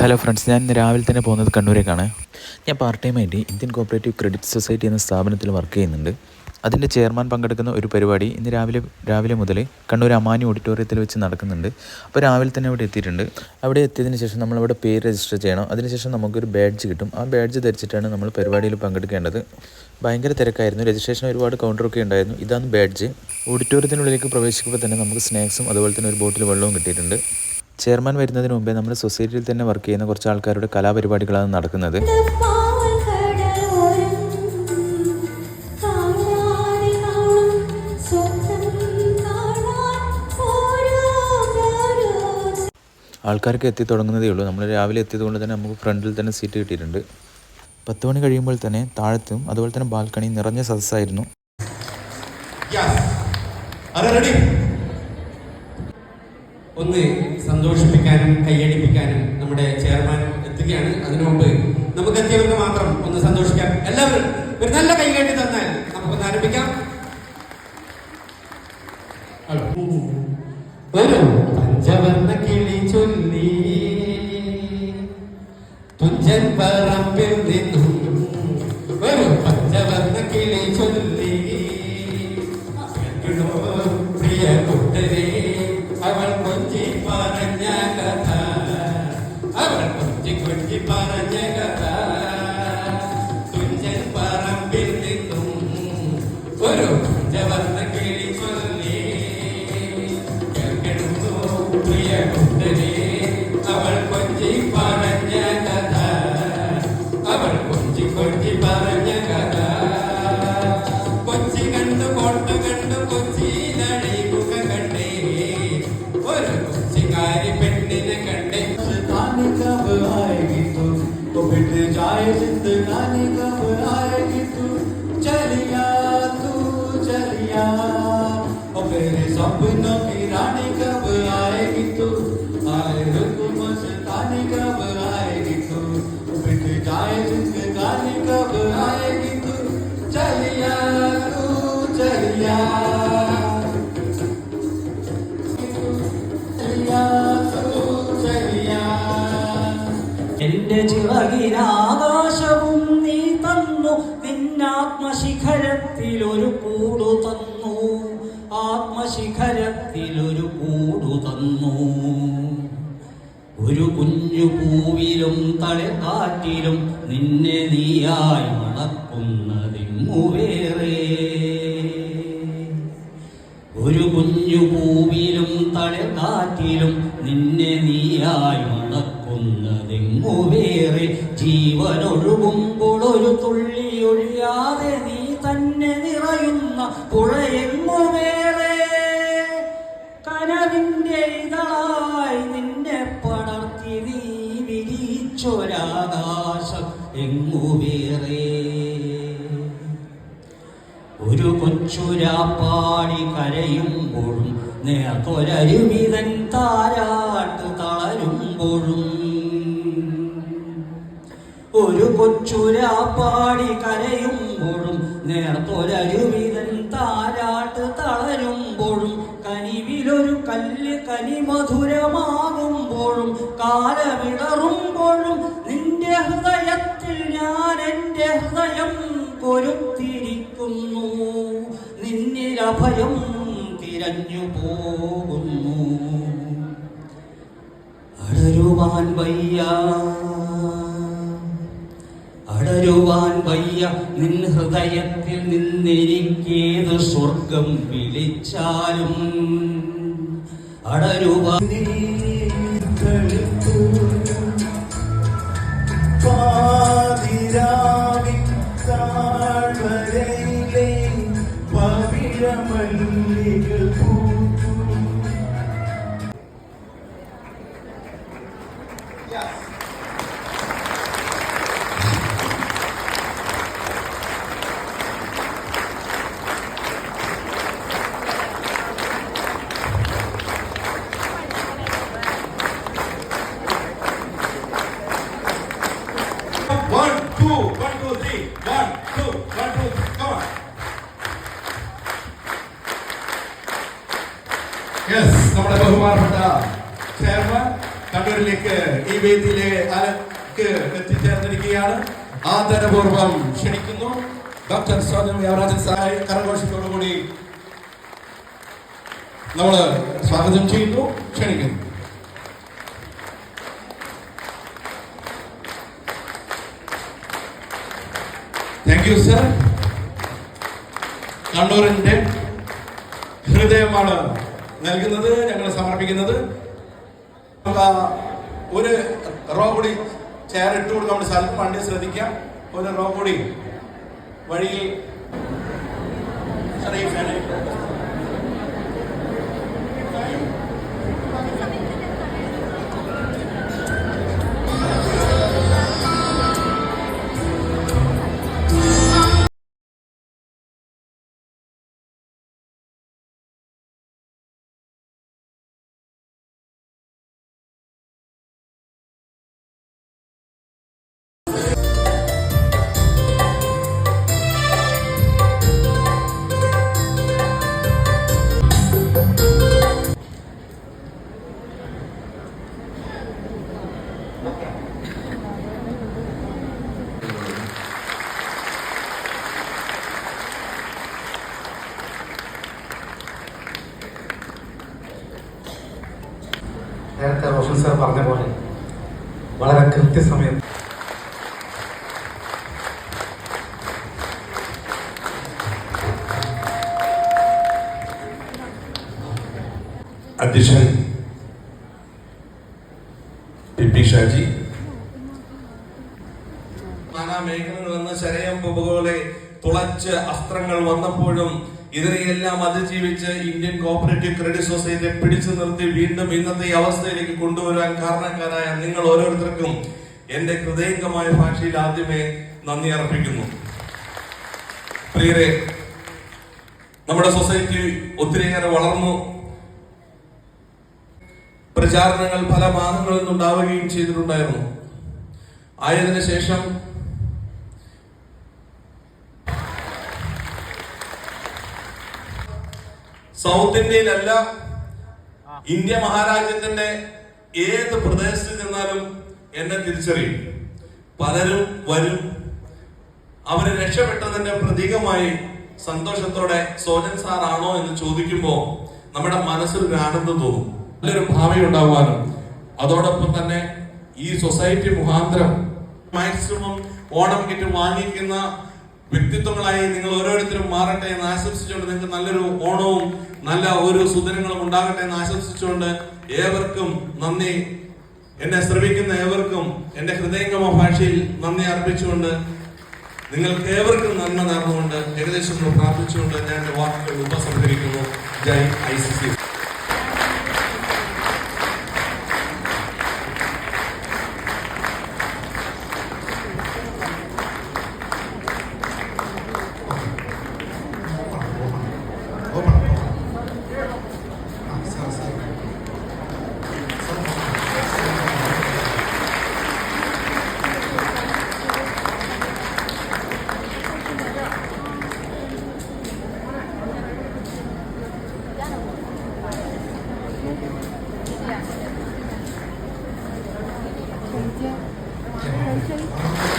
Hello friends ഞാൻ രാവിലെ തന്നെ പോകുന്നത് കണ്ണൂരേക്കാണ്. ഞാൻ പാർട്ട് ടൈം ആയിട്ട് ഇന്ത്യൻ കോപ്പറേറ്റീവ് ക്രെഡിറ്റ് സൊസൈറ്റി എന്ന സ്ഥാപനത്തിൽ വർക്ക് ചെയ്യുന്നുണ്ട്. അതിന്റെ ചെയർമാൻ പങ്കെടുക്കുന്ന ഒരു പരിപാടി ഇന്ന് രാവിലെ രാവിലെ മുതൽ കണ്ണൂർ അമാനി ഓഡിറ്റോറിയത്തിൽ വെച്ച് നടക്കുന്നുണ്ട്. അപ്പോൾ രാവിലെ തന്നെ അവിടെ എത്തിയിട്ടുണ്ട്. അവിടെ എത്തിയതിന് ശേഷം നമ്മൾ അവിടെ പേര് രജിസ്റ്റർ ചെയ്യണം. അതിനുശേഷം നമുക്കൊരു ബാഡ്ജ് കിട്ടും. ആ ബാഡ്ജ് ധരിച്ചിട്ടാണ് നമ്മൾ പരിപാടിയിൽ പങ്കെടുക്കേണ്ടത്. ഭയങ്കര തിരക്കായിരുന്നു. രജിസ്ട്രേഷൻ ഒരുപാട് കൗണ്ടറൊക്കെ ഉണ്ടായിരുന്നു. ഇതാണ് ബാഡ്ജ് ഓഡിറ്റോറിയത്തിനുള്ളിലേക്ക് പ്രവേശിക്കുമ്പോൾ തന്നെ നമുക്ക് സ്നാക്സും അതുപോലെ തന്നെ ഒരു ബോട്ടിൽ വെള്ളവും കിട്ടിയിട്ടുണ്ട്. ചെയർമാൻ വരുന്നതിന് മുമ്പേ നമ്മുടെ സൊസൈറ്റിയിൽ തന്നെ വർക്ക് ചെയ്യുന്ന കുറച്ച് ആൾക്കാരുടെ കലാപരിപാടികളാണ് നടക്കുന്നത്. ആൾക്കാർക്ക് എത്തി തുടങ്ങുന്നതേ ഉള്ളൂ. നമ്മൾ രാവിലെ എത്തിയത് കൊണ്ട് തന്നെ നമുക്ക് ഫ്രണ്ടിൽ തന്നെ സീറ്റ് കിട്ടിയിട്ടുണ്ട്. പത്ത് മണി കഴിയുമ്പോൾ തന്നെ താഴത്തും അതുപോലെ തന്നെ ബാൽക്കണി നിറഞ്ഞ സദസ്സായിരുന്നു. റെഡി ഒന്ന് സന്തോഷിപ്പിക്കാനും കൈയടിപ്പിക്കാനും നമ്മുടെ ചെയർമാൻ എത്തുകയാണ്. അതിനു മുമ്പ് നമുക്ക് എത്തിയവർക്ക് മാത്രം ഒന്ന് സന്തോഷിക്കാം. എല്ലാവരും ഒരു നല്ല കൈകേണ്ടി തന്നാൽ നമുക്കൊന്ന് ആരംഭിക്കാം. ഒരു പഞ്ചവർണ കിളി ചൊല്ലി. തുഞ്ചൻ പറമ്പിൽ നിന്നും ഒരു പഞ്ചവർണ കിളി ചൊല്ലി. പ്രിയ കുട്ടരെ കൊഞ്ചി പറഞ്ഞ जाए जिंदगानी कब तू चलिया तू चलिया। और मेरे सपनों की रानी कब आएगी तू? ചിറകിനാകാശവും നീ തന്നു. നിന്നാത്മശിഖരത്തിലൊരു കൂടു തന്നു. ആത്മശിഖരത്തിലൊരു കൂടു തന്നു. ഒരു കുഞ്ഞു പൂവിലും തലക്കാറ്റിലും നിന്നെ നീയായി മണക്കുന്നതിങ്ങുവേറെ ഒരു കുഞ്ഞു പൂവിലും തലക്കാറ്റിലും നിന്നെ നീയായി മണക്കുന്നതെങ്ങു വേറെ ജീവനൊഴുകുമ്പോൾ ഒരു തുള്ളി ഒഴിയാതെ നീ തന്നെ നിറയുന്ന പുഴയെങ്ങുവേറെ കനവിന്റെ ഇതായി നിന്നെ പടർത്തി നീ വിരിച്ചൊരാകാശം എങ്ങു വേറെ ഒരു കൊച്ചുരാപ്പാടി കരയുമ്പോഴും നേർത്തൊരരുവിതൻ താരാട്ട് തളരുമ്പോഴും ഒരു കൊച്ചുരാപ്പാടി കരയുമ്പോഴും നേർത്തൊരരുവിതൻ താരാട്ട് തളരുമ്പോഴും കനിവിലൊരു കല്ല് കനി മധുരമാകുമ്പോഴും കാലമിടറുമ്പോഴും നിന്റെ ഹൃദയത്തിൽ ഞാൻ എന്റെ ഹൃദയം കൊരുത്തിരിക്കുന്നു നിന്നിലഭയം തിരഞ്ഞു പോകുന്നു. അടരുവാൻ വയ്യ. അടരുവാൻ വയ്യ. നിൻ ഹൃദയത്തിൽ നിന്നെനിക്കേത് സ്വർഗം വിളിച്ചാലും അടരുവാൻ two, one, two, three. One, two, one, two, three. Come on. Yes നമ്മുടെ ബഹുമാനപ്പെട്ട ചെയർമാൻ കണ്ണൂരിലേക്ക് ഈ വേദിയിലെ എത്തിച്ചേർന്നിരിക്കുകയാണ് ആദരപൂർവം ക്ഷണിക്കുന്നു ഡോക്ടർ സോനം യാവരാജൻ സഹായ കരഘോഷത്തോടുകൂടി നമ്മൾ സ്വാഗതം ചെയ്യുന്നു ക്ഷണിക്കുന്നു താങ്ക് യു സർ കണ്ണൂരിന്റെ ഹൃദയമാണ് നൽകുന്നത് ഞങ്ങൾ സമർപ്പിക്കുന്നത്. ഒരു റോ കൂടി ചെയർ ഇട്ട് കൊടുക്കാൻ വേണ്ടി സാധിക്കും. വണ്ടി ശ്രദ്ധിക്കാം ഒരു റോ കൂടി വഴിയിൽ. സാറേ, സാർ പറഞ്ഞ പോലെ വളരെ കൃത്യസമയം. അധ്യക്ഷൻ പി പി ഷാജി. നാനാ മേഖലകളിൽ നിന്ന് ശരയം പോലെ തുളച്ച് അസ്ത്രങ്ങൾ വന്നപ്പോഴും ഇതിനെയെല്ലാം അതിജീവിച്ച് ഇന്ത്യൻ കോപ്പറേറ്റീവ് ക്രെഡിറ്റ് സൊസൈറ്റിയെ പിടിച്ചു നിർത്തി വീണ്ടും ഇന്നത്തെ അവസ്ഥയിലേക്ക് കൊണ്ടുവരാൻ കാരണക്കാരായ നിങ്ങൾ ഓരോരുത്തർക്കും എന്റെ ഹൃദയംഗമായ ഭാഷയിൽ ആദ്യമേ നന്ദി അർപ്പിക്കുന്നു. പ്രിയരെ നമ്മുടെ സൊസൈറ്റി ഒത്തിരിയേറെ വളർന്നു. പ്രചാരണങ്ങൾ പല ഭാഗങ്ങളിൽ നിന്നുണ്ടാവുകയും ചെയ്തിട്ടുണ്ടായിരുന്നു. ആയതിനു ശേഷം സൗത്ത് ഇന്ത്യയിലല്ല ഇന്ത്യ മഹാരാജ്യത്തിന്റെ ഏത് പ്രദേശത്ത് ചെന്നാലും എന്നെ തിരിച്ചറിയും. പലരും വരും. അവർ രക്ഷപ്പെട്ടതിന്റെ പ്രതീകമായി സന്തോഷത്തോടെ സോജൻ സാറാണോ എന്ന് ചോദിക്കുമ്പോൾ നമ്മുടെ മനസ്സിൽ ഒരു ആനന്ദം തോന്നും. നല്ലൊരു ഭാവി ഉണ്ടാവാനും അതോടൊപ്പം തന്നെ ഈ സൊസൈറ്റി മുഖാന്തരം മാക്സിമം ഓണം കിറ്റ് വാങ്ങിക്കുന്ന വ്യക്തിത്വങ്ങളായി നിങ്ങൾ ഓരോരുത്തരും മാറട്ടെ എന്ന് ആശംസിച്ചുകൊണ്ട് നിങ്ങൾക്ക് നല്ലൊരു ഓണവും നല്ല ഒരു സുദിനങ്ങളും ഉണ്ടാകട്ടെ എന്ന് ആശംസിച്ചുകൊണ്ട് ഏവർക്കും നന്ദി. എന്നെ ശ്രമിക്കുന്ന ഏവർക്കും എന്റെ ഹൃദയംഗമ ഭാഷയിൽ നന്ദി അർപ്പിച്ചുകൊണ്ട് നിങ്ങൾക്ക് ഏവർക്കും നന്മ നേർന്നുകൊണ്ട് ഏകദേശം പ്രാർത്ഥിച്ചുകൊണ്ട് ഞാൻ എന്റെ വാക്കുകൾ ഉപസംഹരിക്കുന്നു. ജയ് ഐ സി സി. 时间人生